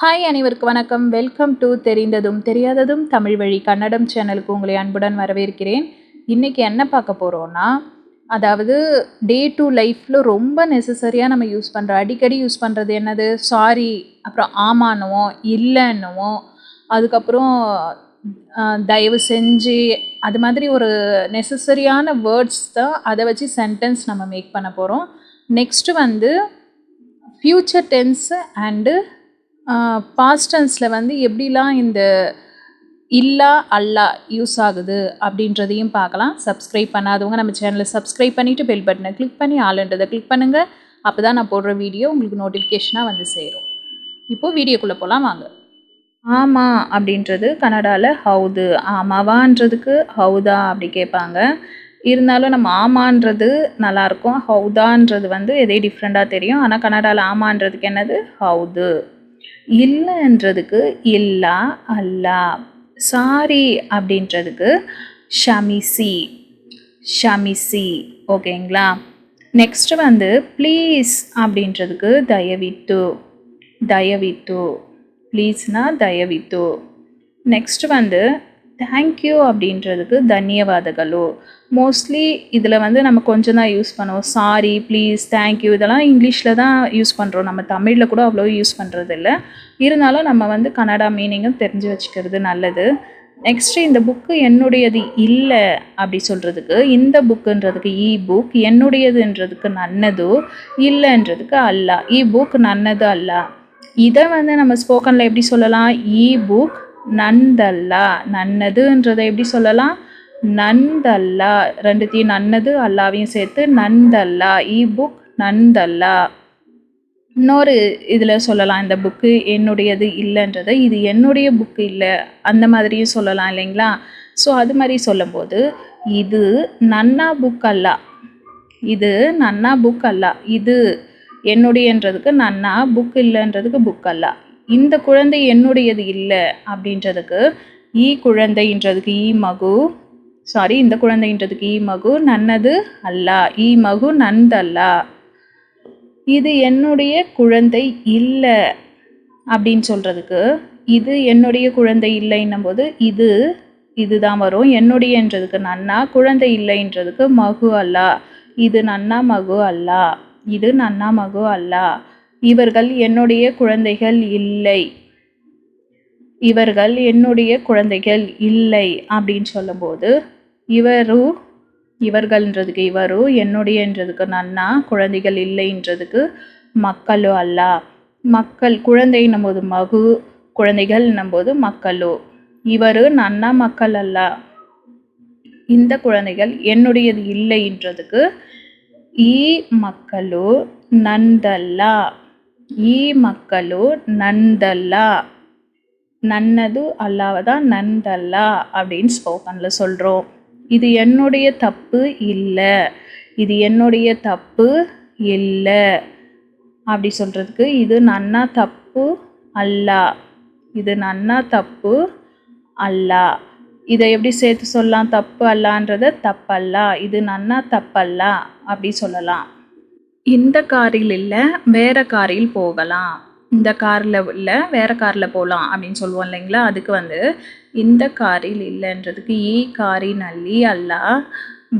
Hi அனைவருக்கு வணக்கம். Welcome to தெரிந்ததும் தெரியாததும் தமிழ் வழி கன்னடம் சேனலுக்கு உங்களை அன்புடன் வரவேற்கிறேன். இன்றைக்கி என்ன பார்க்க போகிறோன்னா அதாவது டே டு லைஃப்பில் ரொம்ப நெசசரியாக நம்ம யூஸ் பண்ணுற அடிக்கடி யூஸ் பண்ணுறது என்னது? சாரி அப்புறம் ஆமானுவோம் இல்லைன்னுவோம் அதுக்கப்புறம் தயவு செஞ்சு அது மாதிரி ஒரு நெசசரியான வேர்ட்ஸ் தான் அதை வச்சு சென்டென்ஸ் நம்ம மேக் பண்ண போகிறோம் நெக்ஸ்ட்டு வந்து ஃப்யூச்சர் டென்ஸு அண்டு பாஸ்டன்ஸில் வந்து எப்படிலாம் இந்த இல்லா அல்லா யூஸ் ஆகுது அப்படின்றதையும் பார்க்கலாம். சப்ஸ்கிரைப் பண்ணாதவங்க நம்ம சேனலை சப்ஸ்கிரைப் பண்ணிவிட்டு பெல் பட்டனை கிளிக் பண்ணி ஆளுன்றதை கிளிக் பண்ணுங்கள் அப்போ தான் நான் போடுற வீடியோ உங்களுக்கு நோட்டிஃபிகேஷனாக வந்து சேரும். இப்போது வீடியோக்குள்ளே போகலாம் வாங்க. ஆமாம் அப்படின்றது கன்னடாவில் ஹவுது ஆமாவான்றதுக்கு ஹவுதா அப்படி கேட்பாங்க. இருந்தாலும் நம்ம ஆமான்றது நல்லாயிருக்கும். ஹவுதான்றது வந்து எதே டிஃப்ரெண்ட்டாக தெரியும். ஆனால் கன்னடாவில் ஆமான்றதுக்கு என்னது? ஹவுது. இல்லைன்றதுக்கு இல்லா அல்லா. சாரி அப்படின்றதுக்கு ஷமிசி. ஷமிசி. ஓகேங்களா? நெக்ஸ்ட் வந்து ப்ளீஸ் அப்படின்றதுக்கு தயவித்து தயவித்து ப்ளீஸ்னா தயவித்து நெக்ஸ்ட் வந்து தேங்க்யூ அப்படின்றதுக்கு தன்யவாதகளோ? மோஸ்ட்லி இதில் வந்து நம்ம கொஞ்சம் தான் யூஸ் பண்ணுவோம். சாரி ப்ளீஸ் தேங்க்யூ இதெல்லாம் இங்கிலீஷில் தான் யூஸ் பண்ணுறோம் நம்ம தமிழில் கூட அவ்வளோ யூஸ் பண்ணுறது இல்லை இருந்தாலும் நம்ம வந்து கன்னடா மீனிங்கும் தெரிஞ்சு வச்சுக்கிறது நல்லது. நெக்ஸ்ட்டு இந்த புக்கு என்னுடையது இல்லை அப்படி சொல்கிறதுக்கு இந்த புக்குன்றதுக்கு இ புக் என்னுடையதுன்றதுக்கு நன்னதோ இல்லைன்றதுக்கு அல்லா. இ புக் நன்னது அல்லா. இதை வந்து நம்ம ஸ்போக்கனில் எப்படி சொல்லலாம்? இ புக் நந்தல்லா நன்னதுன்றதை எப்படி சொல்லலாம்? நந்தல்லா ரெண்டுத்தையும் நன்னது அல்லாவையும் சேர்த்து நந்தல்லா. இ புக் நந்தல்லா. இன்னொரு இதில் சொல்லலாம் இந்த புக்கு என்னுடையது இல்லைன்றதை. இது என்னுடைய புக்கு இல்லை அந்த மாதிரியும் சொல்லலாம் இல்லைங்களா? ஸோ அது மாதிரி சொல்லும்போது இது நன்னா புக் அல்ல. இது நன்னா புக் அல்ல. இது என்னுடையன்றதுக்கு நன்னா புக் இல்லைன்றதுக்கு புக் அல்ல. இந்த குழந்தை என்னுடையது இல்லை அப்படின்றதுக்கு ஈ குழந்தைன்றதுக்கு ஈ மகு சாரி இந்த குழந்தைன்றதுக்கு ஈ மகு நன்னது அல்ல ஈ மகு நந்தல்லா. இது என்னுடைய குழந்தை இல்லை அப்படின்னு சொல்கிறதுக்கு இது என்னுடைய குழந்தை இல்லைன்னும் போது இது இதுதான் வரும். என்னுடையன்றதுக்கு நன்னா குழந்தை இல்லைன்றதுக்கு மகு அல்லா. இது நன்னா மகு அல்லா. இது நன்னா மகு அல்லா. இவர்கள் என்னுடைய குழந்தைகள் இல்லை. இவர்கள் என்னுடைய குழந்தைகள் இல்லை அப்படின்னு சொல்லும்போது இவரு இவர்கள்ன்றதுக்கு இவரு என்னுடையன்றதுக்கு நன்னா குழந்தைகள் இல்லைன்றதுக்கு மக்களோ அல்ல. மக்கள் குழந்தை போது மகு குழந்தைகள் போது மக்களோ. இவரு நன்னா மக்கள் அல்ல. இந்த குழந்தைகள் என்னுடையது இல்லைன்றதுக்கு ஈ மக்களோ நந்தல்லா. ಈ ಮಕ್ಕಳು ನಂದಲ್ಲ நன்னது அல்லாவதான் நந்தல்ல அப்படின்னு ஸ்போக்கனில் சொல்கிறோம் இது என்னுடைய தப்பு இல்லை இது என்னுடைய தப்பு இல்லை அப்படி சொல்கிறதுக்கு இது நன்னா தப்பு அல்ல இது நன்னா தப்பு அல்ல இதை எப்படி சேர்த்து சொல்லலாம் தப்பு அல்லான்றத தப்பல்ல இது நன்னா தப்பல்ல அப்படி சொல்லலாம் இந்த காரில் இல்லை வேற காரில் போகலாம். இந்த காரில் இல்ல, வேற காரில் போகலாம் அப்படின்னு சொல்லுவோம் இல்லைங்களா? அதுக்கு வந்து, இந்த காரில் இல்லைன்றதுக்கு ஈ காரி நல்லி ಕಾರಿನಲ್ಲಿ ಅಲ್ಲ,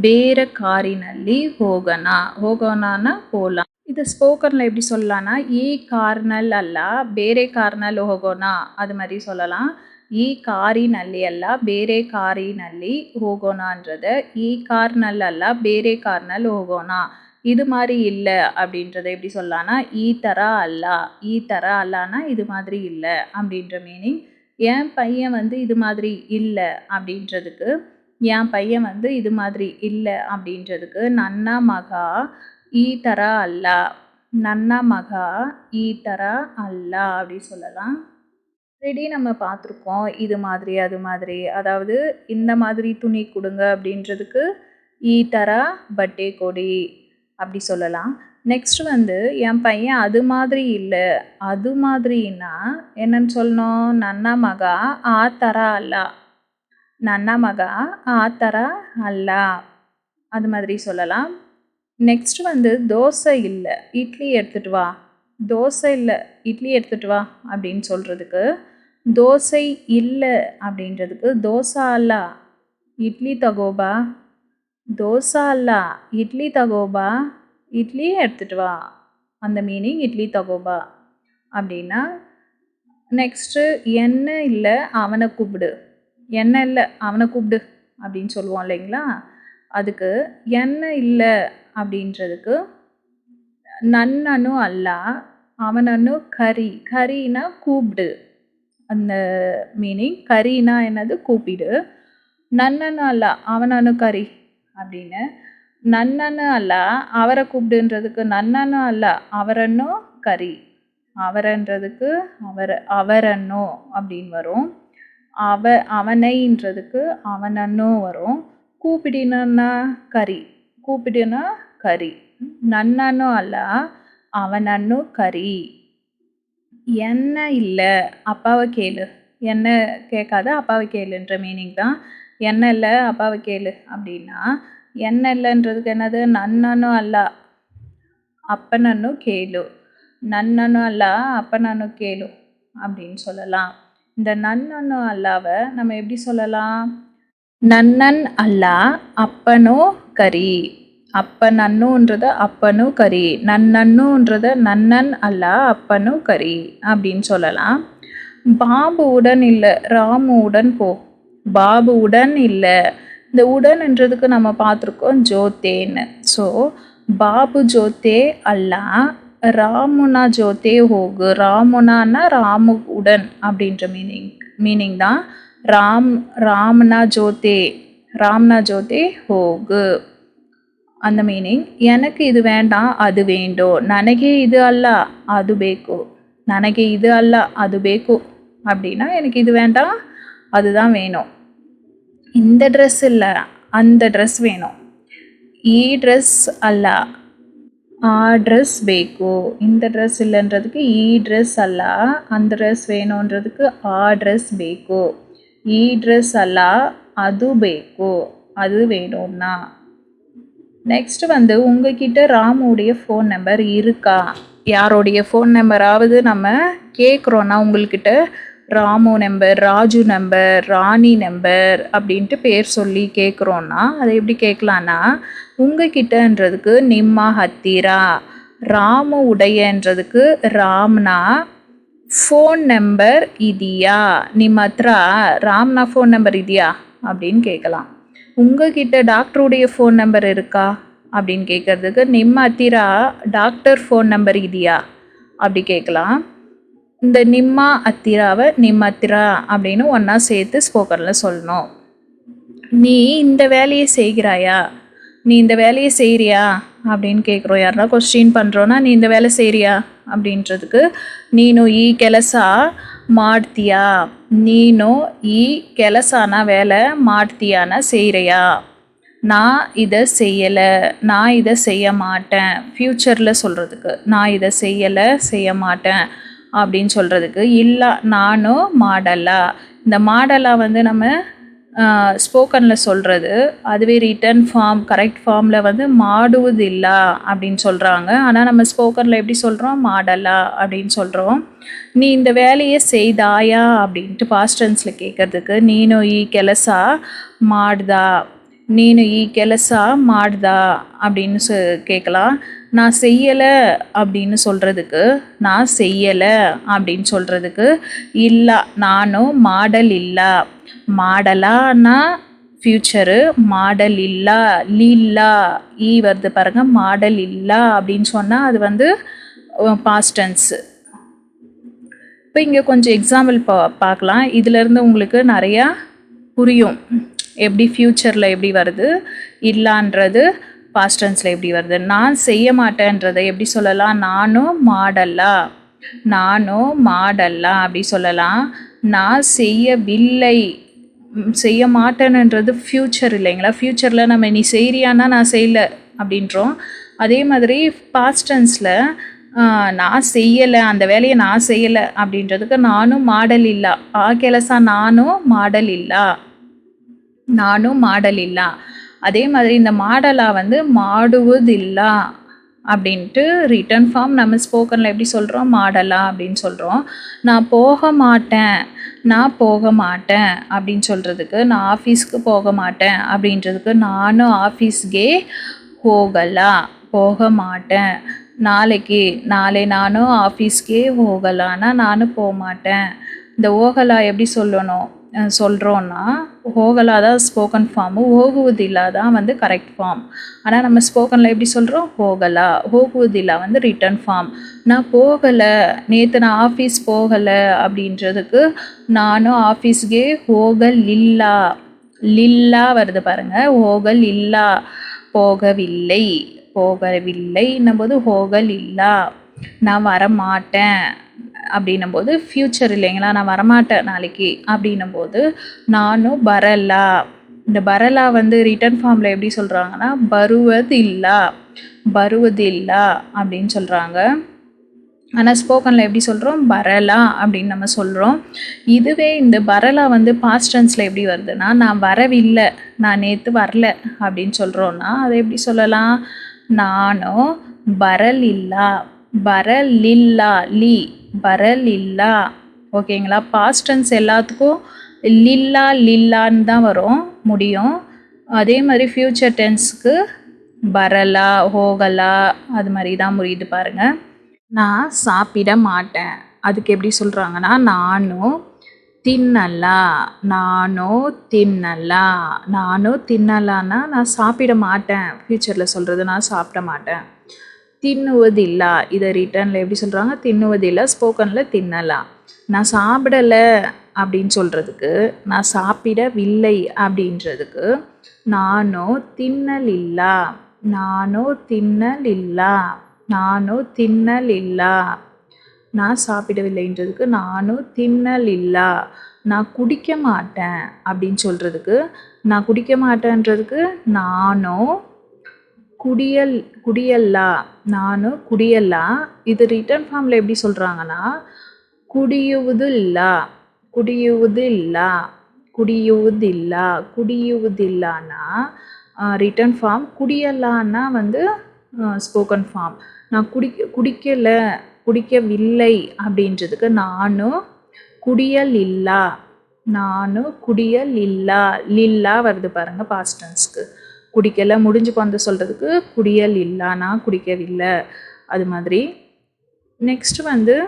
காரி ಕಾರಿನಲ್ಲಿ ಹೋಗಣ. ಹೋಗೋಣன்னா போகலாம் இதை ஸ்போக்கனில் எப்படி சொல்லலான்னா, ಈ கார்னல் ಅಲ್ಲ, ಬೇರೆ கார்னல் ಹೋಗೋಣ அது மாதிரி சொல்லலாம். இ காரி நல்லி ಕಾರಿನಲ್ಲಿ ಅಲ್ಲ, காரி ಕಾರಿನಲ್ಲಿ ಹೋಗೋಣன்றதை, ಈ கார்னல் ಅಲ್ಲ, ಬೇರೆ கார்னல் ಹೋಗೋಣ இது மாதிரி இல்லை அப்படின்றத எப்படி சொல்லலாம்னா ஈ தரா அல்லா ஈ தரா அல்லானா இது மாதிரி இல்லை அப்படின்ற மீனிங் என் பையன் வந்து இது மாதிரி இல்லை அப்படின்றதுக்கு என் பையன் வந்து இது மாதிரி இல்லை அப்படின்றதுக்கு நன்னா மகா ஈ தரா அல்லா நன்னா மகா ஈ தரா அல்லா அப்படி சொல்லலாம். ஆல்ரெடி நம்ம பார்த்துருக்கோம் இது மாதிரி அது மாதிரி. அதாவது இந்த மாதிரி துணி கொடுங்க அப்படின்றதுக்கு ஈ தரா பட்டே கொடி அப்படி சொல்லலாம். நெக்ஸ்ட் வந்து என் பையன் அது மாதிரி இல்லை. அது மாதிரின்னா என்னன்னு சொல்லணும்? நன்னா மகா ஆ அல்லா. நன்னா மகா ஆ அல்லா. அது மாதிரி சொல்லலாம். நெக்ஸ்ட் வந்து தோசை இல்லை. இட்லி எடுத்துகிட்டு வா. தோசை இல்லை. இட்லி எடுத்துகிட்டு வா அப்படின்னு சொல்கிறதுக்கு தோசை இல்லை அப்படின்றதுக்கு தோசை அல்லா. இட்லி தகோபா. தோசை அல்ல இட்லி தகோபா? இட்லியே எடுத்துகிட்டு வா. அந்த மீனிங் இட்லி தகோபா. அப்படின்னா நெக்ஸ்ட்டு என்ன இல்லை அவனை கூப்பிடு. என்ன இல்லை அவனை கூப்பிடு அப்படின்னு சொல்லுவோம் இல்லைங்களா? அதுக்கு என்ன இல்லை அப்படின்றதுக்கு நன்னனு அல்ல அவனன்னு கறி. கறினா கூப்பிடு. அந்த மீனிங் கறினா என்னது? கூப்பிடு. நன்னனு அல்ல அவனனு கறி. அப்படின்னு. நன்னனு அல்ல அவரை கூப்பிடுன்றதுக்கு நன்னனு அல்ல அவரன்னோ கறி. அவரன்றதுக்கு அவர் அவரன்னோ அப்படின்னு வரும். அவ அவனைன்றதுக்கு அவனன்னோ வரும். கூப்பிடினா கறி கூப்பிடுனா கறி. நன்னனும் அல்ல அவனன்னு கறி. என்ன இல்லை அப்பாவை கேளு. என்ன கேட்காத அப்பாவை கேளுன்ற மீனிங் தான். என்ன இல்லை? அப்பாவை கேளு. அப்படின்னா என்ன இல்லைன்றதுக்கு என்னது? நன்னனு அல்ல. அப்பனன்னு கேளு. நன்னனு அல்ல அப்பனன்னு கேளு. அப்படின்னு சொல்லலாம். இந்த நன்னனு அல்லாவை நம்ம எப்படி சொல்லலாம்? நன்னன் அல்லா அப்பனோ கரி. அப்பன் அண்ணுன்றது அப்பனு கரி. நன்னன்னுன்றது நன்னன் அல்லா அப்பனு கரி. அப்படின்னு சொல்லலாம். பாபுவுடன் இல்லை ராமுவுடன் போ. பாபுவுடன் இல்லை இந்த உடன்ன்றதுக்கு நம்ம பார்த்துருக்கோம் ஜோத்தேன்னு ஸோ பாபு ஜோத்தே அல்ல ராமுனா ஜோத்தே ஹோகு ராமுனான்னா ராமு உடன் அப்படின்ற மீனிங் மீனிங் தான் ராம் ராம்னா ஜோத்தே ராம்னா ஜோத்தே ஹோகு அந்த ಮೀನಿಂಗ್ எனக்கு ಇದು வேண்டாம் ಅದು ವೇಂಡೋ ನನಗೆ ಇದು ಅಲ್ಲ ಅದು ಬೇಕು ನನಗೆ இது அல்ல அது ಬೇಕು அப்படின்னா எனக்கு இது வேண்டாம் அதுதான் வேணும் இந்த ட்ரெஸ் இல்லை அந்த ட்ரெஸ் வேணும் ಈ ಡ್ರೆಸ್ ಅಲ್ಲ ಆ ಡ್ರೆಸ್ ಬೇಕು இந்த ಡ್ರೆಸ್ இல்லைன்றதுக்கு ಈ ಡ್ರೆಸ್ ಅಲ್ಲ அந்த ಡ್ರೆಸ್ வேணுன்றதுக்கு ಆ ಡ್ರೆಸ್ ಬೇಕು ಈ ಡ್ರೆಸ್ ಅಲ್ಲ ಅದು ಬೇಕು அது வேணும்னா நெக்ஸ்ட் வந்து உங்ககிட்ட ராமுடைய ஃபோன் நம்பர் இருக்கா யாருடைய ஃபோன் நம்பராவது நம்ம கேட்குறோன்னா உங்கள்கிட்ட Ramu number Raju number Rani number அப்படின்ட்டு பேர் சொல்லி கேட்குறோன்னா அதை எப்படி கேட்கலான்னா உங்ககிட்டன்றதுக்கு நிம்மா ஹத்திரா ராமு உடையன்றதுக்கு ராம்னா ஃபோன் நம்பர் இதியா நிம்மத்ரா ராம்னா ஃபோன் நம்பர் இதியா அப்படின்னு கேட்கலாம் உங்ககிட்ட டாக்டருடைய ஃபோன் நம்பர் இருக்கா அப்படின்னு கேட்குறதுக்கு நிம்மத்திரா டாக்டர் ஃபோன் நம்பர் இதியா அப்படி கேட்கலாம் இந்த நிம்மா அத்திராவை நிம் அத்திரா அப்படின்னு ஒன்றா சேர்த்து ஸ்போக்கரில் சொல்லணும் நீ இந்த வேலையை செய்கிறாயா நீ இந்த வேலையை செய்கிறியா அப்படின்னு கேட்குறோம் யாருன்னா கொஸ்டின் பண்ணுறோன்னா நீ இந்த வேலை செய்கிறியா அப்படின்றதுக்கு ನೀನು ಈ ಕೆಲಸ ಮಾಡ್ತೀಯಾ ನೀನು ಈ ಕೆಲಸನ வேலை ಮಾಡ್ತೀಯಾನ செய்கிறியா நான் இதை செய்யலை நான் இதை செய்ய மாட்டேன் ஃப்யூச்சரில் சொல்கிறதுக்கு நான் இதை செய்யலை செய்ய மாட்டேன் அப்படின்னு சொல்கிறதுக்கு இல்லை நானும் மாடலா. இந்த மாடலா வந்து நம்ம ஸ்போக்கனில் சொல்கிறது அதுவே ரிட்டன் ஃபார்ம் கரெக்ட் ஃபார்மில் வந்து மாடுவதில்லா அப்படின்னு சொல்கிறாங்க ஆனால் நம்ம ஸ்போக்கனில் எப்படி சொல்கிறோம் மாடலா அப்படின்னு சொல்கிறோம் நீ இந்த வேலையை செய்தாயா அப்படின்ட்டு பாஸ்டன்ஸில் கேட்குறதுக்கு நீனும் ஈ கெலசா மாடுதா? நீனு ஈ கெலசா மாடுதா அப்படின்னு சொ கேட்கலாம் நான் செய்யலை அப்படின்னு சொல்கிறதுக்கு நான் செய்யலை அப்படின்னு சொல்கிறதுக்கு இல்லை நானும் மாடல் இல்லை. மாடலானா ஃப்யூச்சரு மாடல் இல்லா லீல்லா ஈ e வருது பாருங்கள் மாடல் இல்லா அப்படின்னு சொன்னால் அது வந்து பாஸ்டன்ஸு இப்போ இங்கே கொஞ்சம் எக்ஸாம்பிள் பா பார்க்கலாம் இதிலேருந்து உங்களுக்கு நிறையா புரியும். எப்படி ஃப்யூச்சரில் எப்படி வருது? இல்லான்றது பாஸ்டன்ஸில் எப்படி வருது? நான் செய்ய மாட்டேன்றதை எப்படி சொல்லலாம்? நானும் மாடல்லா? நானும் மாடல்லா அப்படி சொல்லலாம். நான் செய்யவில்லை. செய்ய மாட்டேன்ன்றது ஃப்யூச்சர் இல்லைங்களா? ஃப்யூச்சரில் நம்ம நீ செய்கிறியான்னா நான் செய்யலை அப்படின்றோம். அதே மாதிரி பாஸ்டன்ஸில் நான் செய்யலை அந்த வேலையை நான் செய்யலை அப்படின்றதுக்கு நானும் மாடல் இல்லை? ஆ கெலச நானும் மாடல் இல்லை? நானும் மாடல் இல்லை? அதே மாதிரி இந்த மாடலாக வந்து மாடுவதில்லா அப்படின்ட்டு ரிட்டர்ன் ஃபார்ம் நம்ம ஸ்போக்கனில் எப்படி சொல்கிறோம் மாடலா அப்படின்னு சொல்கிறோம் நான் போக மாட்டேன் நான் போக மாட்டேன் அப்படின்னு சொல்கிறதுக்கு நான் ஆஃபீஸ்க்கு போக மாட்டேன் அப்படின்றதுக்கு நானும் ஆஃபீஸ்க்கே போகலா? போக மாட்டேன். நாளைக்கு நாளை நானும் ஆஃபீஸ்க்கே ஓகலான்னா நானும் போக மாட்டேன். இந்த ஓகலா எப்படி சொல்லணும்? சொல்கிறோன்னா ஹோகலா தான் ஸ்போக்கன் ஃபார்மு ஹோகுவதிலா தான் வந்து கரெக்ட் ஃபார்ம் ஆனால் நம்ம ஸ்போக்கனில் எப்படி சொல்கிறோம் ஹோகலா ஹோகுவதிலா வந்து ரிட்டர்ன் ஃபார்ம் நான் போகலை. நேற்று நான் ஆஃபீஸ் போகலை அப்படின்றதுக்கு நானும் ஆஃபீஸ்க்கே ஹோகல் இல்லா லில்லா வருது பாருங்கள் ஹோகல் இல்லா போகவில்லை. போகவில்லைன்னும் போது ஹோகல் இல்லா நான் வர மாட்டேன் அப்படின்னும் போது ஃப்யூச்சர் இல்லைங்களா நான் வரமாட்டேன் நாளைக்கு அப்படின்னும் போது நானும் பரலா. இந்த பரலா வந்து ரிட்டர்ன் ஃபார்மில் எப்படி சொல்கிறாங்கன்னா பருவதில்லா பருவதில்லா அப்படின்னு சொல்கிறாங்க ஆனால் ஸ்போக்கனில் எப்படி சொல்கிறோம் பரலா அப்படின்னு நம்ம சொல்கிறோம் இதுவே இந்த பரலா வந்து பாஸ்ட் டென்ஸில் எப்படி வருதுன்னா நான் வரவில்லை நான் நேற்று வரல அப்படின்னு சொல்கிறோன்னா அதை எப்படி சொல்லலாம்? நானும் பரலில்லா வரலில்லா லி பரலில்லா ஓகேங்களா? பாஸ்ட் டென்ஸ் எல்லாத்துக்கும் லில்லா லில்லான்னு தான் வரும் முடியும். அதே மாதிரி ஃப்யூச்சர் டென்ஸுக்கு பரலா ஹோகலா அது மாதிரி தான் முடியுது பாருங்கள் நான் சாப்பிட மாட்டேன். அதுக்கு எப்படி சொல்கிறாங்கன்னா நானும் தின்னலா நானும் தின்னலா. நானும் தின்னலான்னா நான் சாப்பிட மாட்டேன். ஃப்யூச்சரில் சொல்கிறது நான் சாப்பிட மாட்டேன். தின்னுவதில்ல. இதை ரிட்டர்னில் எப்படி சொல்கிறாங்க தின்னுவதில்லை ஸ்போக்கனில் தின்னலாம் நான் சாப்பிடலை அப்படின்னு சொல்கிறதுக்கு நான் சாப்பிடவில்லை அப்படின்றதுக்கு நானும் தின்னலில்லா. நானும் தின்னலில்லா. நானும் தின்னலில்லா. நான் சாப்பிடவில்லைன்றதுக்கு நானும் தின்னலில்லா. நான் குடிக்க மாட்டேன் அப்படின்னு சொல்கிறதுக்கு நான் குடிக்க மாட்டேன்றதுக்கு நானும் குடியல் குடியல்லா நானும் குடியல்லா. இது ரிட்டர்ன் ஃபார்மில் எப்படி சொல்கிறாங்கன்னா குடியுவது குடியுவதில்லா குடியுவது குடியுவதில்லா குடியுவதில்லான்னா ரிட்டர்ன் ஃபார்ம் குடியல்லான்னா வந்து ஸ்போக்கன் ஃபார்ம் நான் குடி குடிக்கலை குடிக்கவில்லை அப்படின்றதுக்கு நானும் குடியல் இல்லா நானும் குடியல் இல்லா லில்லா வருது பாருங்கள் பாஸ்டன்ஸ்க்கு குடிக்கலை முடிஞ்சு வந்து சொல்கிறதுக்கு குடியல் இல்லா நான் குடிக்கவில்லை. அது மாதிரி. நெக்ஸ்ட் வந்து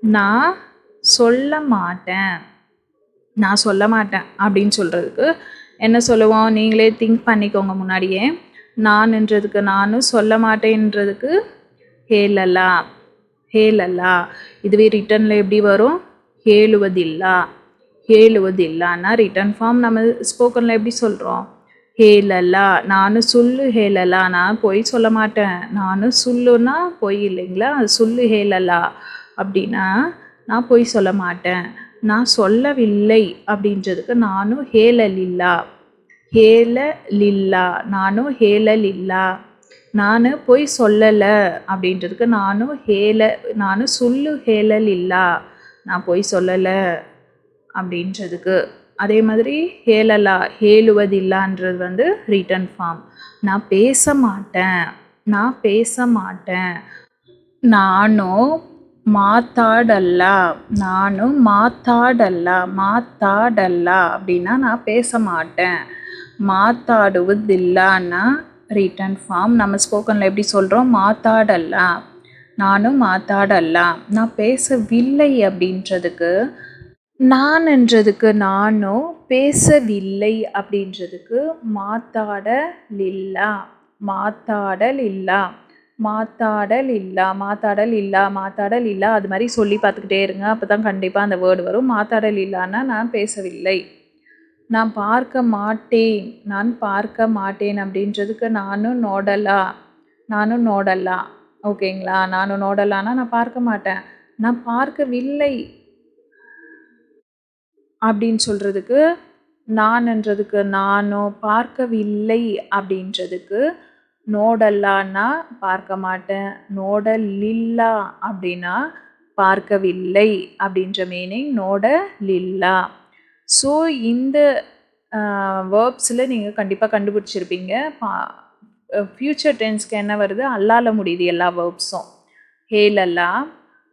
நான் சொல்ல மாட்டேன். நான் சொல்ல மாட்டேன் அப்படின்னு சொல்கிறதுக்கு என்ன சொல்லுவோம்? நீங்களே திங்க் பண்ணிக்கோங்க முன்னாடியே. நான்ன்றதுக்கு நானும் சொல்ல மாட்டேன்றதுக்கு ஹேலலா ஹேலலா இதுவே ரிட்டனில் எப்படி வரும்? ஹேலுவதில்லா. ஹேலுவதில்லான்னா ரிட்டன் ஃபார்ம் நம்ம ஸ்போக்கனில் எப்படி சொல்கிறோம் ஹேலலா நானும் சொல்லு ஹேலலா நான் பொய் சொல்ல மாட்டேன். நானும் சொல்லுன்னா பொய் இல்லைங்களா? சொல்லு ஹேலலா அப்படின்னா நான் பொய் சொல்ல மாட்டேன். நான் சொல்லவில்லை அப்படின்றதுக்கு நானும் ஹேலலில்லா ஹேலலில்லா நானும் ஹேலலில்லா நான் பொய் சொல்லலை அப்படின்றதுக்கு நானும் ஹேல நானும் சொல்லு ஹேலலில்லா நான் பொய் சொல்லலை அப்படின்றதுக்கு. அதே மாதிரி ஹேலலா ஹேலுவதில்லான்றது வந்து ரிட்டன் ஃபார்ம் நான் பேச மாட்டேன். நான் பேச மாட்டேன். நானும் மாத்தாடல்ல. நானும் மாத்தாடல்ல. மாத்தாடல்ல அப்படின்னா நான் பேச மாட்டேன். மாத்தாடுவதில்லான்னா ரிட்டன் ஃபார்ம் நம்ம ஸ்போக்கனில் எப்படி சொல்கிறோம் மாத்தாடல்ல. நானும் மாத்தாடல்ல. நான் பேசவில்லை அப்படின்றதுக்கு நான்ன்றதுக்கு நானும் பேசவில்லை அப்படின்றதுக்கு மாத்தாடலில்லா மாத்தாடல் இல்லா மாத்தாடல் இல்லா மாத்தாடல் இல்லா மாத்தாடல் இல்லா அது மாதிரி சொல்லி பார்த்துக்கிட்டே இருங்க. அப்போ தான் கண்டிப்பாக அந்த வேர்டு வரும். மாத்தாடல் இல்லான்னா நான் பேசவில்லை. நான் பார்க்க மாட்டேன். நான் பார்க்க மாட்டேன் அப்படின்றதுக்கு நானும் நோடலா? நானும் நோடலா? ஓகேங்களா? நானும் நோடலான்னா நான் பார்க்க மாட்டேன். நான் பார்க்கவில்லை. அப்படின்னு சொல்கிறதுக்கு நான்ன்றதுக்கு நானும் பார்க்கவில்லை அப்படின்றதுக்கு நோடல்லான்னா பார்க்க மாட்டேன். நோடலில்லா அப்படின்னா பார்க்கவில்லை அப்படின்ற மீனிங் நோடலில்லா. ஸோ இந்த வேர்ப்ஸில் நீங்கள் கண்டிப்பாக கண்டுபிடிச்சிருப்பீங்க. பா ஃப்யூச்சர் டென்ஸ்க்கு என்ன வருது? அல்லால முடியுது எல்லா வேர்ப்ஸும் ஹேலல்லா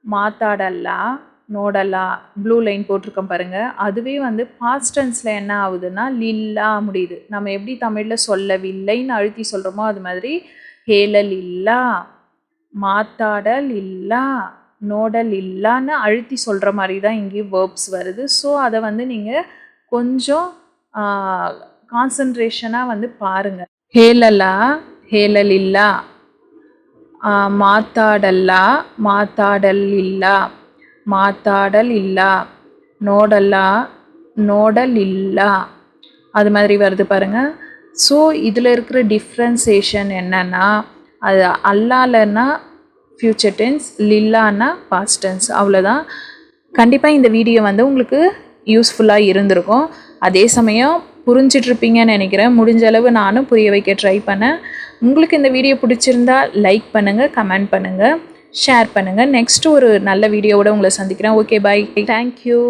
மாத்தாடல்லா நோடலா ப்ளூ லைன் போட்டிருக்கோம் பாருங்கள் அதுவே வந்து பாஸ்ட் என்ன ஆகுதுன்னா லில்லா முடியுது. நம்ம எப்படி தமிழில் சொல்லவில்லைன்னு அழுத்தி சொல்கிறோமோ அது மாதிரி ஹேலல் இல்லா மாத்தாடல் இல்லா நோடல் இல்லான்னு அழுத்தி சொல்கிற மாதிரி தான் இங்கேயும் வேர்ப்ஸ் வருது. ஸோ அதை வந்து நீங்கள் கொஞ்சம் கான்சன்ட்ரேஷனாக வந்து பாருங்கள் ஹேலலா ஹேலல் இல்லா மாத்தாடல்லா மாத்தாடல் இல்லா நோடல்லா நோடலில்ல. அது மாதிரி வருது பாருங்கள் ஸோ இதில் இருக்கிற டிஃப்ரென்சேஷன் என்னென்னா அது அல்லாலன்னா ஃப்யூச்சர் டென்ஸ் லில்லான்னா பாஸ்ட் டென்ஸ் அவ்வளோதான் கண்டிப்பாக இந்த வீடியோ வந்து உங்களுக்கு யூஸ்ஃபுல்லாக இருந்திருக்கும். அதே சமயம் புரிஞ்சிட்ருப்பீங்கன்னு நினைக்கிறேன். முடிஞ்ச அளவு நானும் புரிய வைக்க ட்ரை பண்ணேன். உங்களுக்கு இந்த வீடியோ பிடிச்சிருந்தா லைக் பண்ணுங்கள் கமெண்ட் பண்ணுங்கள் ஷேர் பண்ணுங்கள் நெக்ஸ்ட் ஒரு நல்ல வீடியோவோட உங்களை சந்திக்கிறேன். Okay bye thank you